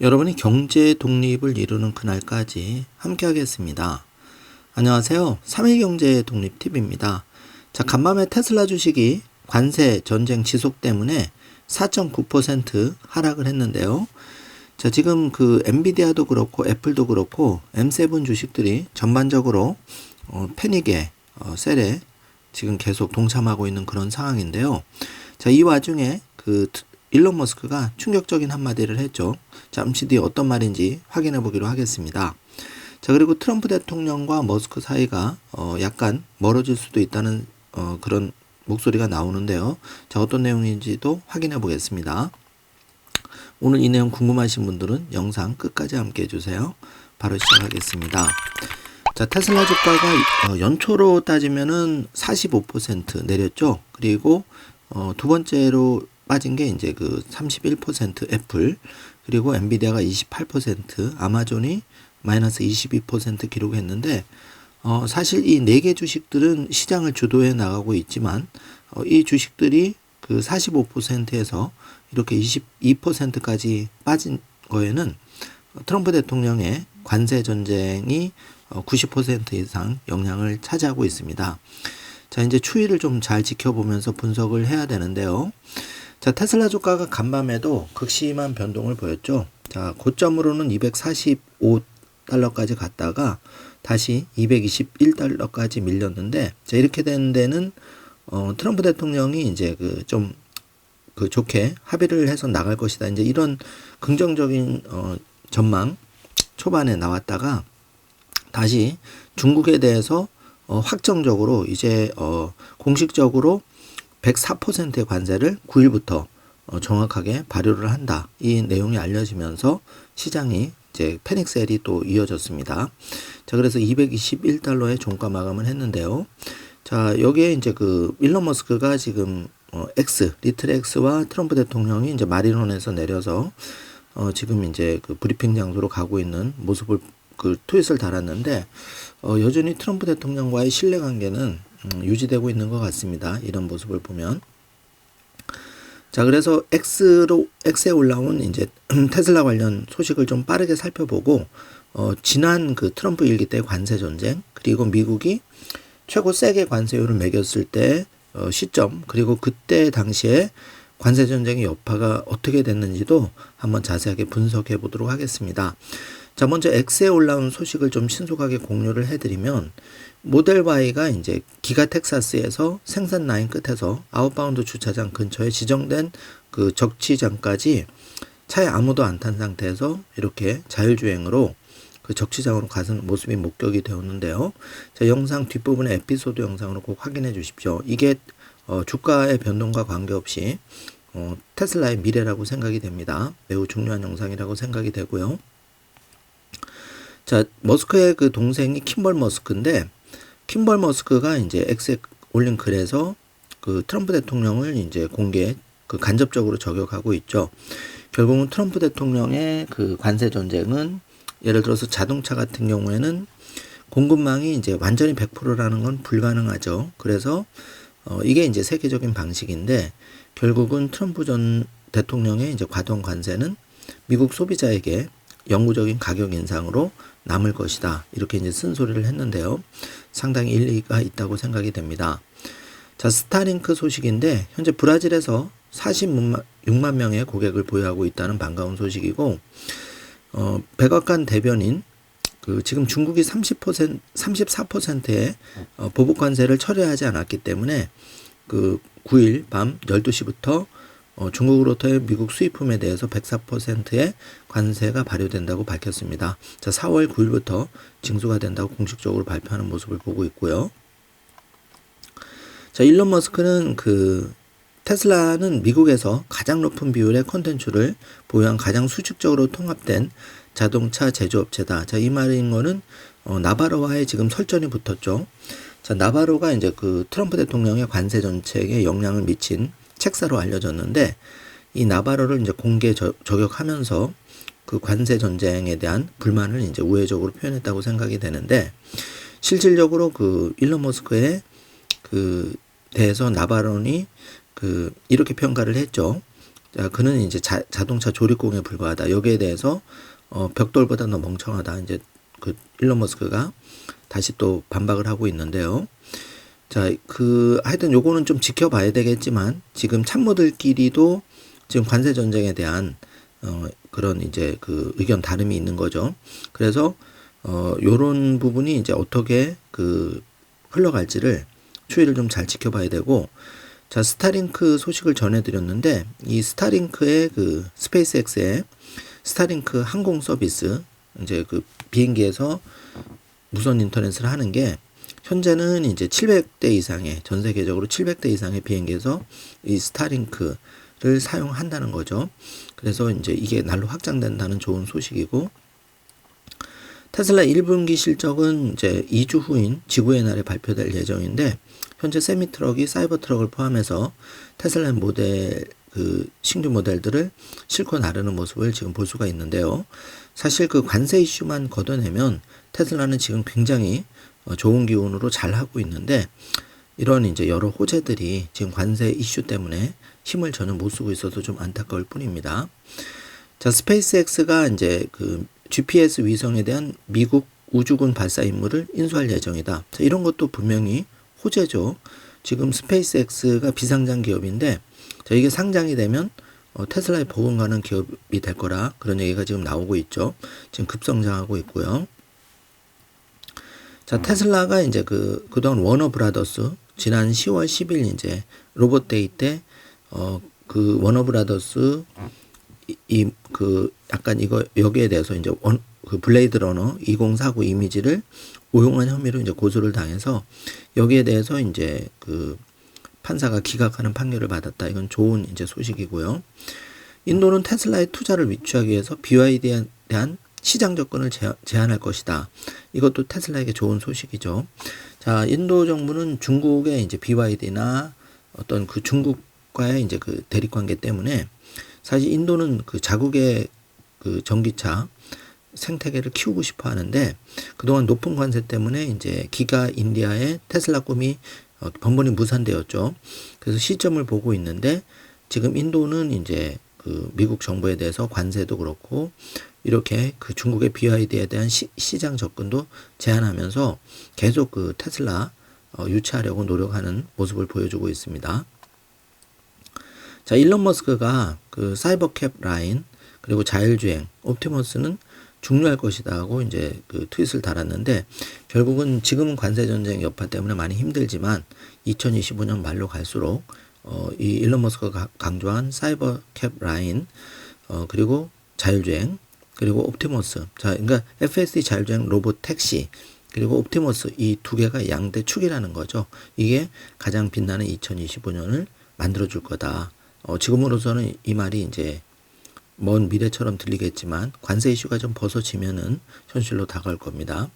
여러분이 경제 독립을 이루는 그날까지 함께 하겠습니다. 안녕하세요. 3일 경제 독립 팁입니다. 자, 간밤에 테슬라 주식이 관세 전쟁 지속 때문에 4.9% 하락을 했는데요. 자, 지금 그 엔비디아도 그렇고 애플도 그렇고 M7 주식들이 전반적으로 어, 패닉에 어, 셀에 지금 계속 동참하고 있는 그런 상황인데요. 자, 이 와중에 그 트- 일론 머스크가 충격적인 한마디를 했죠. 잠시 뒤에 어떤 말인지 확인해 보기로 하겠습니다. 자, 그리고 트럼프 대통령과 머스크 사이가 어, 약간 멀어질 수도 있다는 어, 그런 목소리가 나오는데요. 자, 어떤 내용인지도 확인해 보겠습니다. 오늘 이 내용 궁금하신 분들은 영상 끝까지 함께 해주세요. 바로 시작하겠습니다. 자, 테슬라 주가가 어, 연초로 따지면은 45% 내렸죠. 그리고 어, 두 번째로 빠진 게 이제 그 31% 애플, 그리고 엔비디아가 28%, 아마존이 마이너스 22% 기록했는데 어, 사실 이 네 개 주식들은 시장을 주도해 나가고 있지만 어, 이 주식들이 그 45%에서 이렇게 22%까지 빠진 거에는 트럼프 대통령의 관세 전쟁이 어, 90% 이상 영향을 차지하고 있습니다. 자, 이제 추이를 좀 잘 지켜보면서 분석을 해야 되는데요. 자, 테슬라 주가가 간밤에도 극심한 변동을 보였죠. 자, 고점으로는 245달러까지 갔다가 다시 221달러까지 밀렸는데, 자, 이렇게 된 데는 어, 트럼프 대통령이 이제 그좀그 좋게 합의를 해서 나갈 것이다. 이제 이런 긍정적인 어, 전망 초반에 나왔다가 다시 중국에 대해서 어, 확정적으로 이제 어, 공식적으로 104%의 관세를 9일부터 어, 정확하게 발효를 한다. 이 내용이 알려지면서 시장이 이제 패닉셀이 또 이어졌습니다. 자, 그래서 221달러의 종가 마감을 했는데요. 자, 여기에 이제 그 일론 머스크가 지금 어, X, 리틀 X와 트럼프 대통령이 이제 마리론에서 내려서 어, 지금 이제 그 브리핑 장소로 가고 있는 모습을 그 트윗을 달았는데 어, 여전히 트럼프 대통령과의 신뢰 관계는 음, 유지되고 있는 것 같습니다. 이런 모습을 보면. 자, 그래서 X로, X에 올라온 이제 테슬라 관련 소식을 좀 빠르게 살펴보고, 어, 지난 그 트럼프 일기 때 관세 전쟁, 그리고 미국이 최고 세게 관세율을 매겼을 때, 어, 시점, 그리고 그때 당시에 관세 전쟁의 여파가 어떻게 됐는지도 한번 자세하게 분석해 보도록 하겠습니다. 자, 먼저 X에 올라온 소식을 좀 신속하게 공유를 해드리면, 모델 Y가 이제 기가 텍사스에서 생산 라인 끝에서 아웃바운드 주차장 근처에 지정된 그 적치장까지 차에 아무도 안 탄 상태에서 이렇게 자율주행으로 그 적치장으로 가는 모습이 목격이 되었는데요. 자, 영상 뒷부분에 에피소드 영상으로 꼭 확인해 주십시오. 이게 어, 주가의 변동과 관계없이 어, 테슬라의 미래라고 생각이 됩니다. 매우 중요한 영상이라고 생각이 되고요. 자, 머스크의 그 동생이 킴벌 머스크인데, 킴벌 머스크가 이제 엑스에 올린 글에서 그 트럼프 대통령을 이제 공개, 그 간접적으로 저격하고 있죠. 결국은 트럼프 대통령의 그 관세 전쟁은 예를 들어서 자동차 같은 경우에는 공급망이 이제 완전히 100%라는 건 불가능하죠. 그래서 어, 이게 이제 세계적인 방식인데 결국은 트럼프 전 대통령의 이제 과도한 관세는 미국 소비자에게 영구적인 가격 인상으로 남을 것이다. 이렇게 이제 쓴소리를 했는데요. 상당히 일리가 있다고 생각이 됩니다. 자, 스타링크 소식인데 현재 브라질에서 46만 명의 고객을 보유하고 있다는 반가운 소식이고 어, 백악관 대변인 그 지금 중국이 30% 34%의 어, 보복 관세를 철회하지 않았기 때문에 그 9일 밤 12시부터 어, 중국으로부터의 미국 수입품에 대해서 104%의 관세가 발효된다고 밝혔습니다. 자, 4월 9일부터 징수가 된다고 공식적으로 발표하는 모습을 보고 있고요. 자, 일론 머스크는 그 테슬라는 미국에서 가장 높은 비율의 콘텐츠를 보유한 가장 수직적으로 통합된 자동차 제조업체다. 자, 이 말인 거는 어, 나바로와의 지금 설전이 붙었죠. 자, 나바로가 이제 그 트럼프 대통령의 관세 정책에 영향을 미친 책사로 알려졌는데 이 나바로를 이제 공개 저, 저격하면서 그 관세 전쟁에 대한 불만을 이제 우회적으로 표현했다고 생각이 되는데 실질적으로 그 일론 머스크의 그 대해서 나바론이 그 이렇게 평가를 했죠. 자, 그는 이제 자, 자동차 조립공에 불과하다. 여기에 대해서 어, 벽돌보다 더 멍청하다. 이제 그 일론 머스크가 다시 또 반박을 하고 있는데요. 자, 그 하여튼 요거는 좀 지켜봐야 되겠지만 지금 참모들끼리도 지금 관세 전쟁에 대한 어 그런 이제 그 의견 다름이 있는 거죠. 그래서 어 요런 부분이 이제 어떻게 그 흘러갈지를 추이를 좀 잘 지켜봐야 되고 자, 스타링크 소식을 전해드렸는데, 이 스타링크의 그 스페이스X의 스타링크 항공 서비스, 이제 그 비행기에서 무선 인터넷을 하는 게, 현재는 이제 700대 이상의, 전 세계적으로 700대 이상의 비행기에서 이 스타링크를 사용한다는 거죠. 그래서 이제 이게 날로 확장된다는 좋은 소식이고, 테슬라 1분기 실적은 이제 2주 후인 지구의 날에 발표될 예정인데 현재 세미 트럭이 사이버 트럭을 포함해서 테슬라 모델 그 신규 모델들을 싣고 나르는 모습을 지금 볼 수가 있는데요. 사실 그 관세 이슈만 걷어내면 테슬라는 지금 굉장히 어, 좋은 기운으로 잘 하고 있는데 이런 이제 여러 호재들이 지금 관세 이슈 때문에 힘을 전혀 못 쓰고 있어서 좀 안타까울 뿐입니다. 자, 스페이스X가 이제 그 GPS 위성에 대한 미국 우주군 발사 임무를 인수할 예정이다. 자, 이런 것도 분명히 호재죠. 지금 스페이스X가 비상장 기업인데 자, 이게 상장이 되면 어, 테슬라에 버금가는 기업이 될 거라 그런 얘기가 지금 나오고 있죠. 지금 급성장하고 있고요. 자, 테슬라가 이제 그, 그동안 워너 브라더스, 지난 10월 10일 이제 로봇 데이 때, 어, 그 워너 브라더스 이 그 약간 이거 여기에 대해서 이제 원, 그 블레이드 러너 2049 이미지를 오용한 혐의로 이제 고소를 당해서 여기에 대해서 이제 그 판사가 기각하는 판결을 받았다. 이건 좋은 이제 소식이고요. 인도는 테슬라의 투자를 위치하기 위해서 BYD에 대한 시장 접근을 제한할 것이다. 이것도 테슬라에게 좋은 소식이죠. 자, 인도 정부는 중국의 이제 BYD나 어떤 그 중국과의 이제 그 대립 관계 때문에 사실 인도는 그 자국의 그 전기차 생태계를 키우고 싶어 하는데 그동안 높은 관세 때문에 이제 기가 인디아의 테슬라 꿈이 어, 번번이 무산되었죠. 그래서 시점을 보고 있는데 지금 인도는 이제 그 미국 정부에 대해서 관세도 그렇고 이렇게 그 중국의 BYD에 대한 시, 장 접근도 제한하면서 계속 그 테슬라 어, 유치하려고 노력하는 모습을 보여주고 있습니다. 자, 일론 머스크가 그 사이버캡 라인 그리고 자율주행 옵티머스는 중요할 것이다 하고 이제 그 트윗을 달았는데 결국은 지금은 관세 전쟁 여파 때문에 많이 힘들지만 2025년 말로 갈수록 어, 이 일론 머스크가 강조한 사이버 캡 라인 어, 그리고 자율주행 그리고 옵티머스 자 그러니까 FSD 자율주행 로봇 택시 그리고 옵티머스 이 두 개가 양대 축이라는 거죠. 이게 가장 빛나는 2025년을 만들어 줄 거다. 어, 지금으로서는 이 말이 이제 먼 미래처럼 들리겠지만 관세 이슈가 좀 벗어지면은 현실로 다가올 겁니다.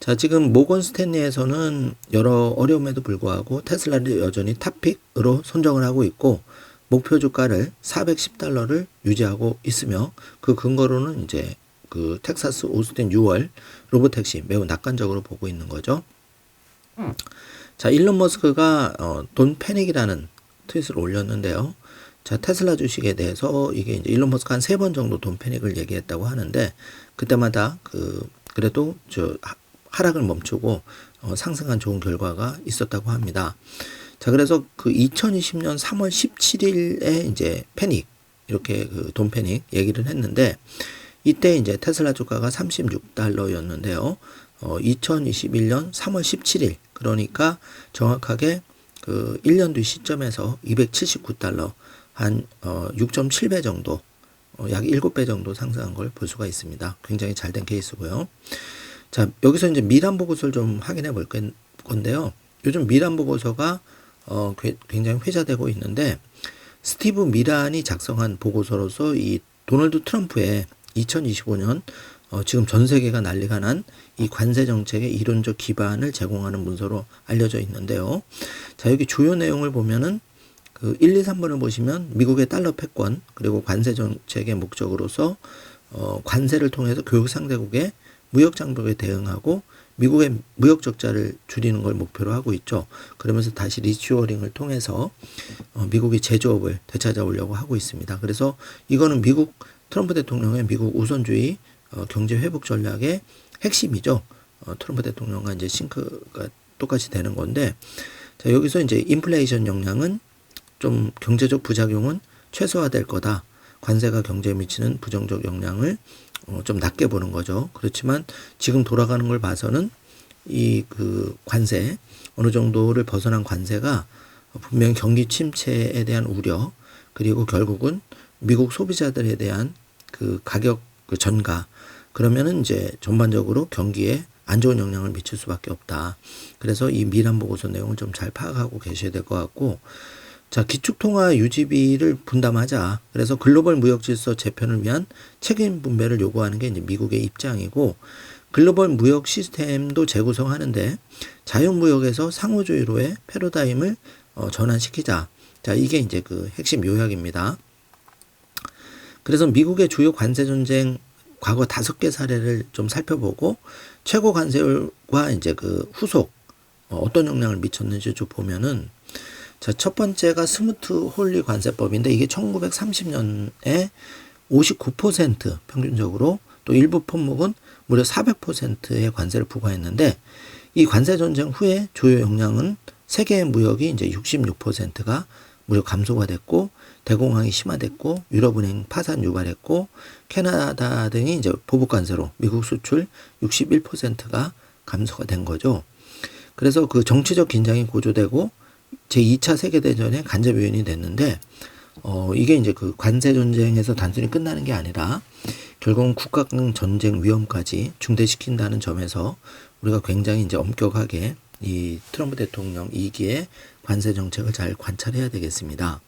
자, 지금 모건 스탠리에서는 여러 어려움에도 불구하고 테슬라를 여전히 탑픽으로 선정을 하고 있고 목표 주가를 410달러를 유지하고 있으며 그 근거로는 이제 그 텍사스 오스틴 6월 로보택시 매우 낙관적으로 보고 있는 거죠. 자, 일론 머스크가 어, 돈 패닉이라는 트윗을 올렸는데요. 자, 테슬라 주식에 대해서 이게 이제 일론 머스크 한 세 번 정도 돈 패닉을 얘기했다고 하는데 그때마다 그 그래도 저 하락을 멈추고 어, 상승한 좋은 결과가 있었다고 합니다. 자, 그래서 그 2020년 3월 17일에 이제 패닉 이렇게 그 돈 패닉 얘기를 했는데 이때 이제 테슬라 주가가 36달러였는데요. 어, 2021년 3월 17일 그러니까 정확하게 그 1년 뒤 시점에서 279달러 한 어, 6.7배 정도 어, 약 7배 정도 상승한 걸 볼 수가 있습니다. 굉장히 잘 된 케이스고요. 자, 여기서 이제 미란 보고서를 좀 확인해 볼 건데요. 요즘 미란 보고서가 어, 굉장히 회자되고 있는데 스티브 미란이 작성한 보고서로서 이 도널드 트럼프의 2025년 어, 지금 전 세계가 난리가 난 이 관세 정책의 이론적 기반을 제공하는 문서로 알려져 있는데요. 자, 여기 주요 내용을 보면은 그 1, 2, 3번을 보시면 미국의 달러 패권 그리고 관세 정책의 목적으로서 어, 관세를 통해서 교육 상대국의 무역 장벽에 대응하고 미국의 무역 적자를 줄이는 걸 목표로 하고 있죠. 그러면서 다시 리슈어링을 통해서 어, 미국의 제조업을 되찾아오려고 하고 있습니다. 그래서 이거는 미국 트럼프 대통령의 미국 우선주의 어, 경제 회복 전략의 핵심이죠. 어, 트럼프 대통령과 이제 싱크가 똑같이 되는 건데 자, 여기서 이제 인플레이션 영향은 좀 경제적 부작용은 최소화될 거다. 관세가 경제에 미치는 부정적 영향을 어, 좀 낮게 보는 거죠. 그렇지만 지금 돌아가는 걸 봐서는 이 그 관세 어느 정도를 벗어난 관세가 분명 경기 침체에 대한 우려 그리고 결국은 미국 소비자들에 대한 그 가격 그 전가 그러면은 이제 전반적으로 경기에 안 좋은 영향을 미칠 수밖에 없다. 그래서 이 미란 보고서 내용을 좀 잘 파악하고 계셔야 될 것 같고 자, 기축통화 유지비를 분담하자. 그래서 글로벌 무역 질서 재편을 위한 책임 분배를 요구하는 게 이제 미국의 입장이고 글로벌 무역 시스템도 재구성하는데 자유무역에서 상호주의로의 패러다임을 어, 전환시키자. 자, 이게 이제 그 핵심 요약입니다. 그래서 미국의 주요 관세 전쟁 과거 다섯 개 사례를 좀 살펴보고 최고 관세율과 이제 그 후속 어, 어떤 영향을 미쳤는지 좀 보면은 자, 첫 번째가 스무트 홀리 관세법인데 이게 1930년에 59% 평균적으로 또 일부 품목은 무려 400%의 관세를 부과했는데 이 관세 전쟁 후에 주요 영향은 세계 무역이 이제 66%가 무려 감소가 됐고 대공황이 심화됐고 유럽은행 파산 유발했고 캐나다 등이 이제 보복 관세로 미국 수출 61%가 감소가 된 거죠. 그래서 그 정치적 긴장이 고조되고 제2차 세계대전의 간접 요인이 됐는데 어 이게 이제 그 관세 전쟁에서 단순히 끝나는 게 아니라 결국은 국가 간 전쟁 위험까지 중대시킨다는 점에서 우리가 굉장히 이제 엄격하게 이 트럼프 대통령 2기의 관세 정책을 잘 관찰해야 되겠습니다.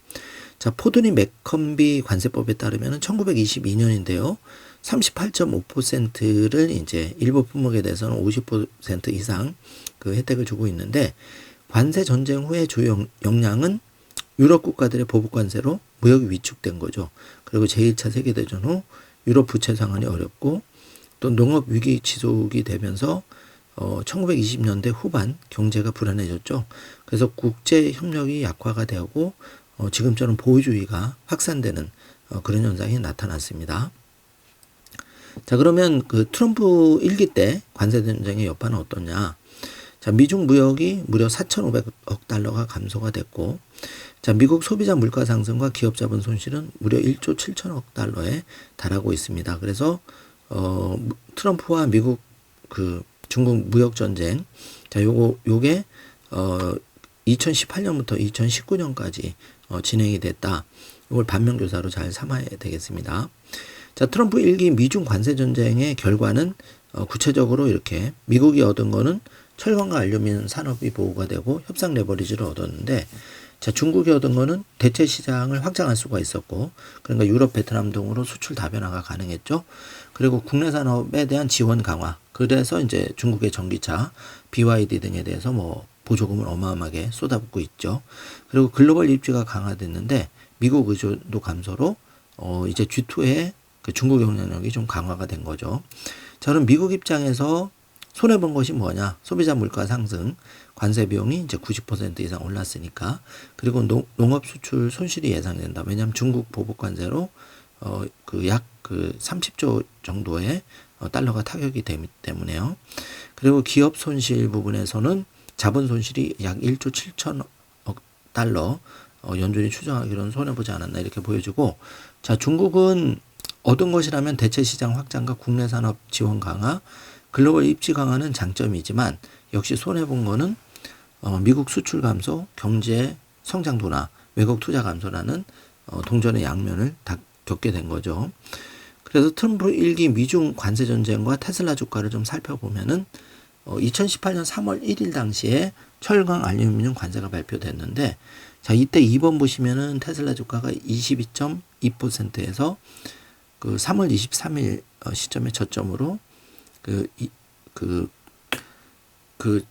자, 포드니 맥컨비 관세법에 따르면 1922년인데요. 38.5%를 이제 일부 품목에 대해서는 50% 이상 그 혜택을 주고 있는데 관세 전쟁 후의 주요 역량은 유럽 국가들의 보복 관세로 무역이 위축된 거죠. 그리고 제1차 세계대전 후 유럽 부채 상환이 어렵고 또 농업 위기 지속이 되면서 어 1920년대 후반 경제가 불안해졌죠. 그래서 국제 협력이 약화가 되고 어 지금처럼 보호주의가 확산되는 어 그런 현상이 나타났습니다. 자 그러면 그 트럼프 일기 때 관세 전쟁의 여파는 어떠냐? 자, 미중 무역이 무려 4,500억 달러가 감소가 됐고, 자, 미국 소비자 물가 상승과 기업 자본 손실은 무려 1조 7천억 달러에 달하고 있습니다. 그래서, 어, 트럼프와 미국 그 중국 무역 전쟁, 자, 요거, 요게, 어, 2018년부터 2019년까지 어, 진행이 됐다. 이걸 반면교사로 잘 삼아야 되겠습니다. 자, 트럼프 일기 미중 관세 전쟁의 결과는 어, 구체적으로 이렇게 미국이 얻은 거는 철강과 알루미늄 산업이 보호가 되고 협상 레버리지를 얻었는데 자, 중국이 얻은 거는 대체 시장을 확장할 수가 있었고 그러니까 유럽, 베트남 등으로 수출 다변화가 가능했죠. 그리고 국내 산업에 대한 지원 강화. 그래서 이제 중국의 전기차, BYD 등에 대해서 뭐 보조금을 어마어마하게 쏟아붓고 있죠. 그리고 글로벌 입지가 강화됐는데 미국 의존도 감소로 어 이제 G2의 그 중국 영향력이 좀 강화가 된 거죠. 저는 미국 입장에서 손해본 것이 뭐냐? 소비자 물가 상승, 관세 비용이 이제 90% 이상 올랐으니까. 그리고 농, 농업 수출 손실이 예상된다. 왜냐하면 중국 보복 관세로 어, 그 약 그 30조 정도의 어, 달러가 타격이 되기 때문에요. 그리고 기업 손실 부분에서는 자본 손실이 약 1조 7천억 달러 어, 연준이 추정하기로는 손해보지 않았나 이렇게 보여주고 자 중국은 얻은 것이라면 대체 시장 확장과 국내 산업 지원 강화 글로벌 입지 강화는 장점이지만 역시 손해본 거는 어, 미국 수출 감소, 경제 성장 둔화, 외국 투자 감소라는 어, 동전의 양면을 다 겪게 된 거죠. 그래서 트럼프 일기 미중 관세 전쟁과 테슬라 주가를 좀 살펴보면은 어, 2018년 3월 1일 당시에 철강 알루미늄 관세가 발표됐는데 자 이때 2번 보시면은 테슬라 주가가 22.2%에서 그 3월 23일 어, 시점의 저점으로 그, 이, 그, 그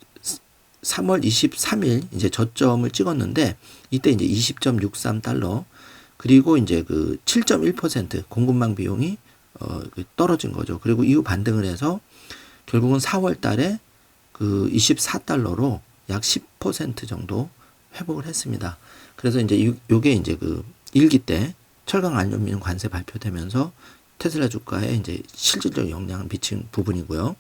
3월 23일 이제 저점을 찍었는데 이때 이제 20.63달러 그리고 이제 그 7.1% 공급망 비용이 어, 그 떨어진 거죠. 그리고 이후 반등을 해서 결국은 4월 달에 그 24달러로 약 10% 정도 회복을 했습니다. 그래서 이제 요- 요게 이제 그 일기 때 철강 안전민 관세 발표되면서 테슬라 주가에 이제 실질적 영향을 미친 부분이고요.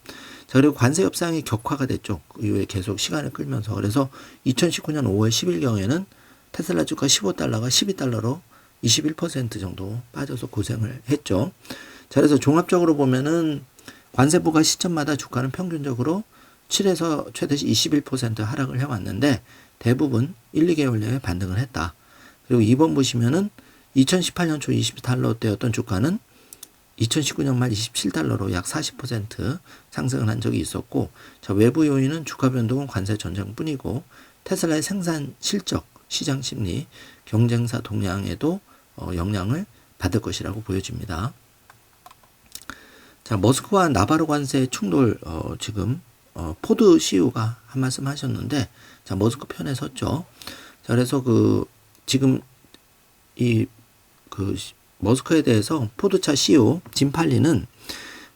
자, 그리고 관세 협상이 격화가 됐죠. 그 이후에 계속 시간을 끌면서. 그래서 2019년 5월 10일경에는 테슬라 주가 15달러가 12달러로 21% 정도 빠져서 고생을 했죠. 자, 그래서 종합적으로 보면은 관세부가 시점마다 주가는 평균적으로 7에서 최대시 21% 하락을 해왔는데 대부분 1, 2개월 내에 반등을 했다. 그리고 2번 보시면은 2018년 초 20달러대였던 주가는 2019년 말 27달러로 약 40% 상승을 한 적이 있었고, 자, 외부 요인은 주가 변동은 관세 전쟁뿐이고, 테슬라의 생산 실적, 시장 심리, 경쟁사 동향에도 어, 영향을 받을 것이라고 보여집니다. 자, 머스크와 나바로 관세 충돌, 어, 지금, 어, 포드 CEO가 한 말씀 하셨는데, 자, 머스크 편에 섰죠. 자, 그래서 그, 지금, 이, 그, 시- 머스크에 대해서 포드차 CEO 짐 팔리는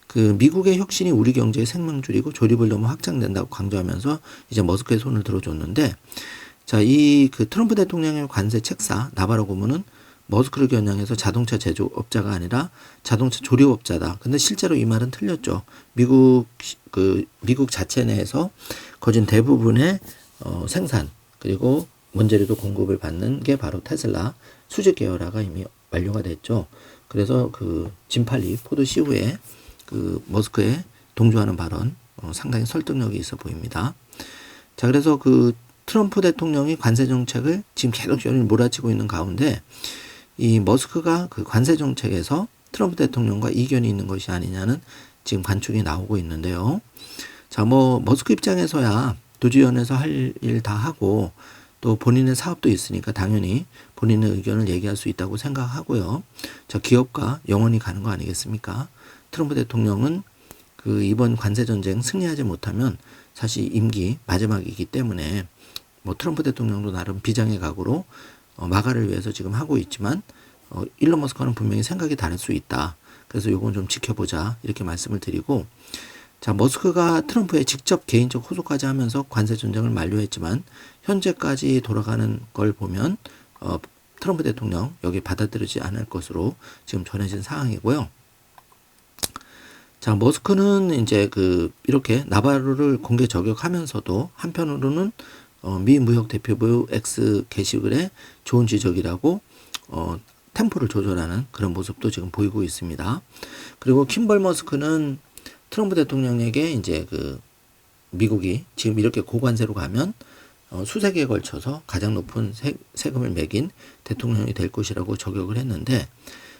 그 미국의 혁신이 우리 경제의 생명줄이고 조립을 너무 확장된다고 강조하면서 이제 머스크의 손을 들어줬는데 자, 이 그 트럼프 대통령의 관세 책사 나바로 고문은 머스크를 겨냥해서 자동차 제조업자가 아니라 자동차 조립업자다. 근데 실제로 이 말은 틀렸죠. 미국 시- 그 미국 자체 내에서 거진 대부분의 어, 생산 그리고 원재료도 공급을 받는 게 바로 테슬라 수직 계열화가 이미 완료가 됐죠. 그래서 그 짐팔리 포드 CEO의 그 머스크에 동조하는 발언 어, 상당히 설득력이 있어 보입니다. 자, 그래서 그 트럼프 대통령이 관세 정책을 지금 계속 연일 몰아치고 있는 가운데 이 머스크가 그 관세 정책에서 트럼프 대통령과 이견이 있는 것이 아니냐는 지금 관측이 나오고 있는데요. 자, 뭐 머스크 입장에서야 도지연에서 할 일 다 하고 또 본인의 사업도 있으니까 당연히 본인의 의견을 얘기할 수 있다고 생각하고요. 자, 기업과 영원히 가는 거 아니겠습니까? 트럼프 대통령은 그 이번 관세 전쟁 승리하지 못하면 사실 임기 마지막이기 때문에 뭐 트럼프 대통령도 나름 비장의 각오로 어, 마가를 위해서 지금 하고 있지만 어, 일론 머스크는 분명히 생각이 다를 수 있다. 그래서 요건 좀 지켜보자 이렇게 말씀을 드리고 자 머스크가 트럼프에 직접 개인적 호소까지 하면서 관세 전쟁을 만료했지만 현재까지 돌아가는 걸 보면 어, 트럼프 대통령 여기 받아들이지 않을 것으로 지금 전해진 상황이고요. 자, 머스크는 이제 그 이렇게 나바로를 공개 저격하면서도 한편으로는 어, 미 무역 대표부 X 게시글에 좋은 지적이라고 어, 템포를 조절하는 그런 모습도 지금 보이고 있습니다. 그리고 킴벌 머스크는 트럼프 대통령에게 이제 그 미국이 지금 이렇게 고관세로 가면 어, 수세기에 걸쳐서 가장 높은 세, 세금을 매긴 대통령이 될 것이라고 저격을 했는데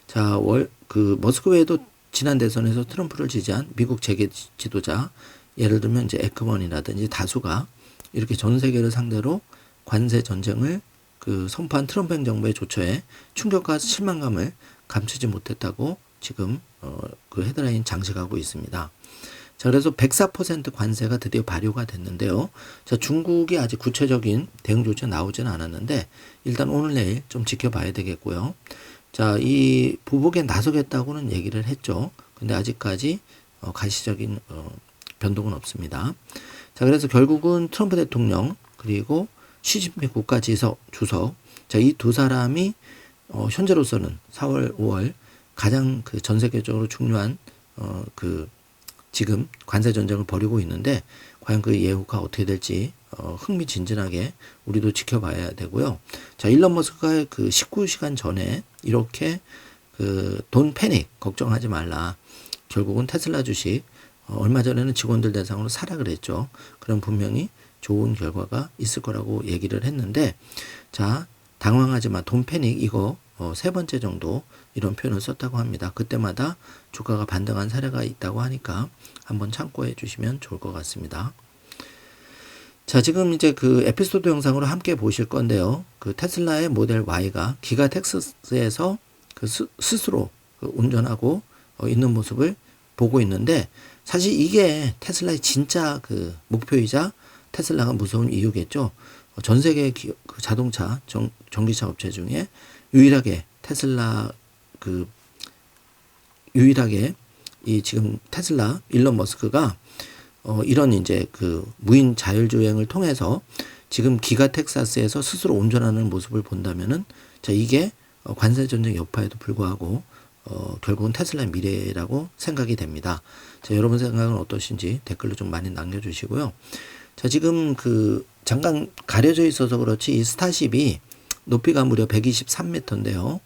자, 월, 그, 머스크 외에도 지난 대선에서 트럼프를 지지한 미국 재계 지- 지도자, 예를 들면 이제 에크먼이라든지 다수가 이렇게 전 세계를 상대로 관세 전쟁을 그 선포한 트럼프 행정부의 조처에 충격과 실망감을 감추지 못했다고 지금 어, 그 헤드라인 장식하고 있습니다. 자, 그래서 104% 관세가 드디어 발효가 됐는데요. 자, 중국이 아직 구체적인 대응 조치가 나오지는 않았는데 일단 오늘 내일 좀 지켜봐야 되겠고요. 자, 이 보복에 나서겠다고는 얘기를 했죠. 근데 아직까지 어, 가시적인 어, 변동은 없습니다. 자, 그래서 결국은 트럼프 대통령 그리고 시진핑 국가 지석 주석 자, 이 두 사람이 어, 현재로서는 4월, 5월 가장 그 전 세계적으로 중요한 어, 그 지금 관세 전쟁을 벌이고 있는데 과연 그 예후가 어떻게 될지 어, 흥미진진하게 우리도 지켜봐야 되고요. 자, 일론 머스크가 그 19시간 전에 이렇게 그 돈 패닉 걱정하지 말라. 결국은 테슬라 주식 어, 얼마 전에는 직원들 대상으로 사라 그랬죠. 그럼 분명히 좋은 결과가 있을 거라고 얘기를 했는데 자, 당황하지 마. 돈 패닉 이거 어, 세 번째 정도 이런 표현을 썼다고 합니다. 그때마다 주가가 반등한 사례가 있다고 하니까 한번 참고해 주시면 좋을 것 같습니다. 자, 지금 이제 그 에피소드 영상으로 함께 보실 건데요. 그 테슬라의 모델 Y가 기가 텍사스에서 그 스, 스스로 그 운전하고 어, 있는 모습을 보고 있는데 사실 이게 테슬라의 진짜 그 목표이자 테슬라가 무서운 이유겠죠. 어, 전 세계 기, 그 자동차 전, 전기차 업체 중에 유일하게 테슬라 그 유일하게 이 지금 테슬라 일론 머스크가 어, 이런 이제 그 무인 자율주행을 통해서 지금 기가 텍사스에서 스스로 운전하는 모습을 본다면은 자 이게 어, 관세 전쟁 여파에도 불구하고 어, 결국은 테슬라의 미래라고 생각이 됩니다. 자 여러분 생각은 어떠신지 댓글로 좀 많이 남겨주시고요. 자 지금 그 잠깐 가려져 있어서 그렇지 이 스타쉽이 높이가 무려 123m인데요.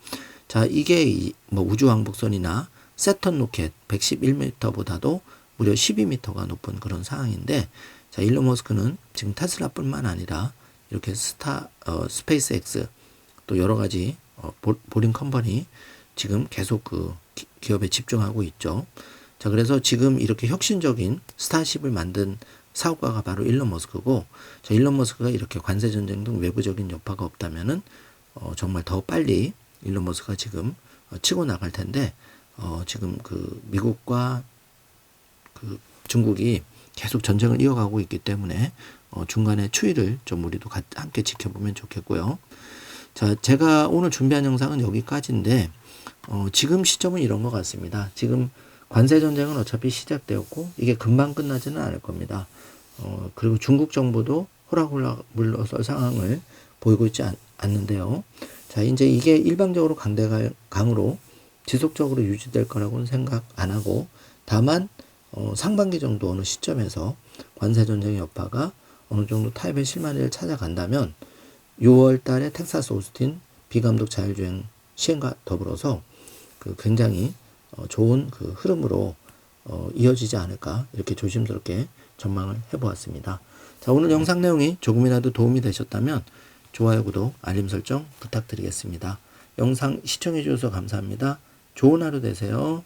자 이게 이, 뭐 우주왕복선이나 세턴 로켓 111m보다도 무려 12m가 높은 그런 상황인데 자 일론 머스크는 지금 테슬라뿐만 아니라 이렇게 스타 어, 스페이스X 또 여러 가지 어, 보, 보링 컴퍼니 지금 계속 그 기- 기업에 집중하고 있죠. 자 그래서 지금 이렇게 혁신적인 스타쉽을 만든 사업가가 바로 일론 머스크고 자 일론 머스크가 이렇게 관세 전쟁 등 외부적인 여파가 없다면은 어, 정말 더 빨리 일론 머스크가 지금 어, 치고 나갈 텐데 어, 지금 그 미국과 그 중국이 계속 전쟁을 이어가고 있기 때문에 어, 중간에 추이를 좀 우리도 가- 함께 지켜보면 좋겠고요. 자, 제가 오늘 준비한 영상은 여기까지인데 어, 지금 시점은 이런 것 같습니다. 지금 관세 전쟁은 어차피 시작되었고 이게 금방 끝나지는 않을 겁니다. 어, 그리고 중국 정부도 호락호락 물러설 상황을 보이고 있지 않, 않는데요. 자, 이제 이게 일방적으로 강대강으로 지속적으로 유지될 거라고는 생각 안 하고 다만 어, 상반기 정도 어느 시점에서 관세 전쟁의 여파가 어느 정도 타입의 실마리를 찾아간다면 6월 달에 텍사스 오스틴 비감독 자율주행 시행과 더불어서 그 굉장히 어, 좋은 그 흐름으로 어, 이어지지 않을까 이렇게 조심스럽게 전망을 해보았습니다. 자 오늘 영상 내용이 조금이라도 도움이 되셨다면 좋아요, 구독, 알림 설정 부탁드리겠습니다. 영상 시청해 주셔서 감사합니다. 좋은 하루 되세요.